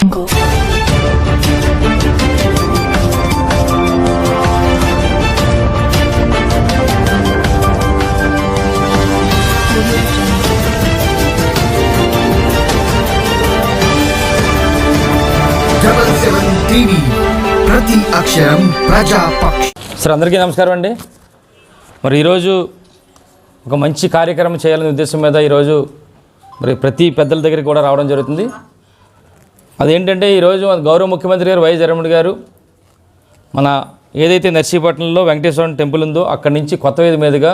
Jungle. Audio Jungle. Double seven TV ప్రతి అక్షరం ప్రజాపక్ష sir అందరికీ నమస్కారం అండి మరి ఈరోజు ఒక మంచి కార్యక్రమం చేయాలనే ఉద్దేశం మీద ఈరోజు మరి ప్రతి పెద్దల దగ్గరికి కూడా రావడం జరుగుతుంది అదేంటంటే ఈరోజు గౌరవ ముఖ్యమంత్రి గారు వైఎస్ జగన్మోహన్ గారు మన ఏదైతే నర్సీపట్నంలో వెంకటేశ్వరం టెంపుల్ ఉందో అక్కడి నుంచి కొత్త వేది మీదుగా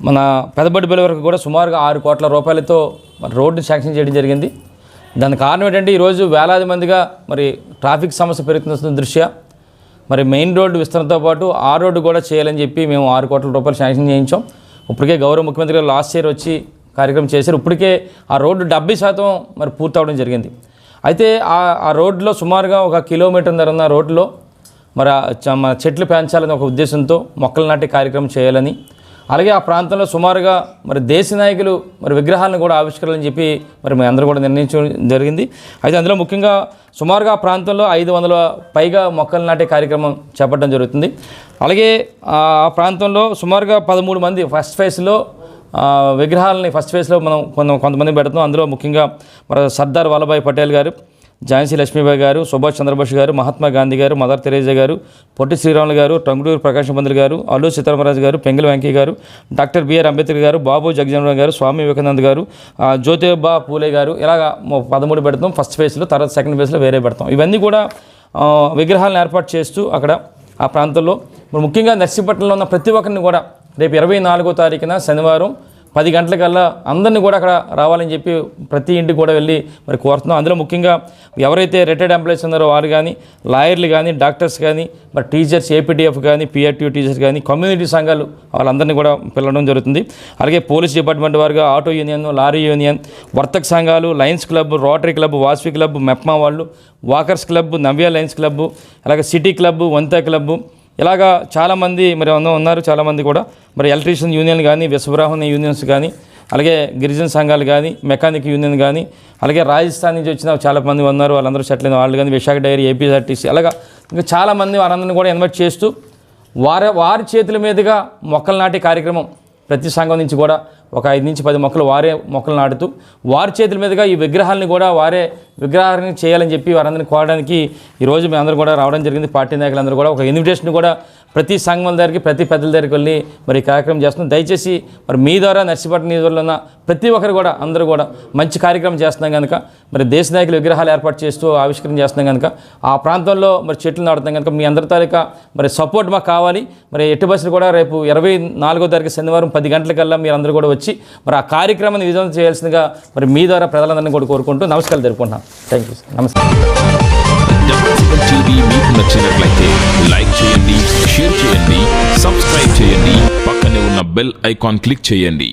మన పెదబడిపల్లి వరకు కూడా సుమారుగా ఆరు కోట్ల రూపాయలతో మరి రోడ్డు శాంక్షన్ చేయడం జరిగింది. దానికి కారణం ఏంటంటే ఈరోజు వేలాది మందిగా మరి ట్రాఫిక్ సమస్య పెరుగుతున్న దృష్ట్యా మరి మెయిన్ రోడ్డు విస్తరణతో పాటు ఆ రోడ్డు కూడా చేయాలని చెప్పి మేము ఆరు కోట్ల రూపాయలు శాంక్షన్ చేయించాం. ఇప్పటికే గౌరవ ముఖ్యమంత్రి గారు లాస్ట్ ఇయర్ వచ్చి కార్యక్రమం చేశారు. ఇప్పటికే ఆ రోడ్డు డెబ్బై శాతం మరి పూర్తవడం జరిగింది. అయితే ఆ ఆ రోడ్లో సుమారుగా ఒక కిలోమీటర్ ధర ఉన్న రోడ్లో మరి చ- మన చెట్లు పెంచాలని ఒక ఉద్దేశంతో మొక్కలు నాటే కార్యక్రమం చేయాలని అలాగే ఆ ప్రాంతంలో సుమారుగా మరి దేశ నాయకులు మరి విగ్రహాలను కూడా ఆవిష్కరించాలని చెప్పి మరి మేము అందరూ కూడా నిర్ణయించడం జరిగింది. అయితే అందులో ముఖ్యంగా సుమారుగా ఆ ప్రాంతంలో ఐదు వందల పైగా మొక్కలు నాటే కార్యక్రమం చేపట్టడం జరుగుతుంది. అలాగే ఆ ప్రాంతంలో సుమారుగా పదమూడు మంది ఫస్ట్ ఫేజ్లో విగ్రహాలని ఫస్ట్ ఫేజ్లో మనం కొంత కొంతమంది పెడతాం అందులో ముఖ్యంగా మరి సర్దార్ వల్లభాయ్ పటేల్ గారు ఝాన్సీ లక్ష్మీబాయి గారు సుభాష్ చంద్రబోస్ గారు మహాత్మా గాంధీ గారు మదర్ తెరేజా గారు పొట్టి శ్రీరాములు గారు టంగుటూరు ప్రకాశం పంతులు గారు అల్లు సీతారామరాజు గారు పెంగళ వెంకయ్య గారు డాక్టర్ బిఆర్ అంబేద్కర్ గారు బాబు జగజీవన్ గారు స్వామి వివేకానంద్ గారు జ్యోతిబా పూలే గారు ఇలాగ పదమూడు పెడతాం ఫస్ట్ ఫేజ్లో తర్వాత సెకండ్ ఫేజ్లో వేరే పెడతాం. ఇవన్నీ కూడా విగ్రహాలను ఏర్పాటు చేస్తూ అక్కడ ఆ ప్రాంతంలో ముఖ్యంగా నర్సీపట్నంలో ఉన్న ప్రతి ఒక్కరిని కూడా రేపు ఇరవై నాలుగో తారీఖున శనివారం పది గంటలకల్లా అందరినీ కూడా అక్కడ రావాలని చెప్పి ప్రతి ఇంటికి కూడా వెళ్ళి మరి కోరుతున్నాం. అందులో ముఖ్యంగా ఎవరైతే రిటైర్డ్ ఎంప్లాయీస్ ఉన్నారో వారు కానీ లాయర్లు కానీ డాక్టర్స్ కానీ మరి టీచర్స్ ఏపీటీఎఫ్ కానీ పిఆర్టీ టీచర్స్ కానీ కమ్యూనిటీ సంఘాలు వాళ్ళందరినీ కూడా పిలవడం జరుగుతుంది. అలాగే పోలీస్ డిపార్ట్మెంట్ వారుగా ఆటో యూనియన్ లారీ యూనియన్ వర్తక సంఘాలు lions club rotary club Vasavi club MEPMA వాళ్ళు walkers club Navya lions club అలాగే సిటీ క్లబ్ వంతా క్లబ్ ఇలాగా చాలామంది మరి ఎన్నో ఉన్నారు చాలామంది కూడా. మరి ఎలక్ట్రీషియన్ యూనియన్ కానీ విశ్వబ్రాహ్మణ యూనియన్స్ కానీ అలాగే గిరిజన సంఘాలు కానీ మెకానిక్ యూనియన్ కానీ అలాగే రాజస్థాన్ నుంచి వచ్చిన చాలామంది ఉన్నారు. వాళ్ళందరూ సెటిల్ అయిన వాళ్ళు కానీ విశాఖ డైరీ ఏపీఆర్టీసీ అలాగా ఇంకా చాలామంది వారందరిని కూడా ఇన్వైట్ చేస్తూ వారి వారి చేతుల మీదుగా మొక్కలు నాటే కార్యక్రమం ప్రతి సంఘం నుంచి కూడా ఒక ఐదు నుంచి పది మొక్కలు వారే మొక్కలు నాటుతూ వారి చేతుల మీదుగా ఈ విగ్రహాలని కూడా వారే విగ్రహాన్ని చేయాలని చెప్పి వారందరిని కోరడానికి ఈరోజు మేము అందరూ కూడా రావడం జరిగింది. పార్టీ నాయకులందరూ కూడా ఒక ఇన్విటేషన్ కూడా ప్రతి సంఘం దగ్గరికి ప్రతి పెద్దల దగ్గరికి వెళ్ళి మరి కార్యక్రమం చేస్తున్నాం. దయచేసి మరి మీ ద్వారా నర్సిపట్నం నియోజకవర్గంలో ఉన్న ప్రతి ఒక్కరు కూడా అందరూ కూడా మంచి కార్యక్రమం చేస్తున్నాం కనుక మరి దేశ నాయకులు విగ్రహాలు ఏర్పాటు చేస్తూ ఆవిష్కరణ చేస్తున్నాం కనుక ఆ ప్రాంతంలో మరి చెట్లు నాటుతాం కనుక మీ అందరి తాలూకా మరి సపోర్ట్ మాకు కావాలి. మరి ఎట్టి బస్సులు కూడా రేపు ఇరవై నాలుగో తారీఖు శనివారం పది గంటలకల్లా మీరు అందరూ కూడా వచ్చి మరి ఆ కార్యక్రమాన్ని విజయం చేయాల్సిందిగా మరి మీ ద్వారా ప్రజలందరినీ కూడా కోరుకుంటూ నమస్కారం జరుపుకుంటున్నాను థ్యాంక్ యూ నమస్కారం మీకు నచ్చినట్లయితే లైక్ చేయండి షేర్ చేయండి సబ్స్క్రైబ్ చేయండి పక్కనే ఉన్న బెల్ ఐకాన్ క్లిక్ చేయండి.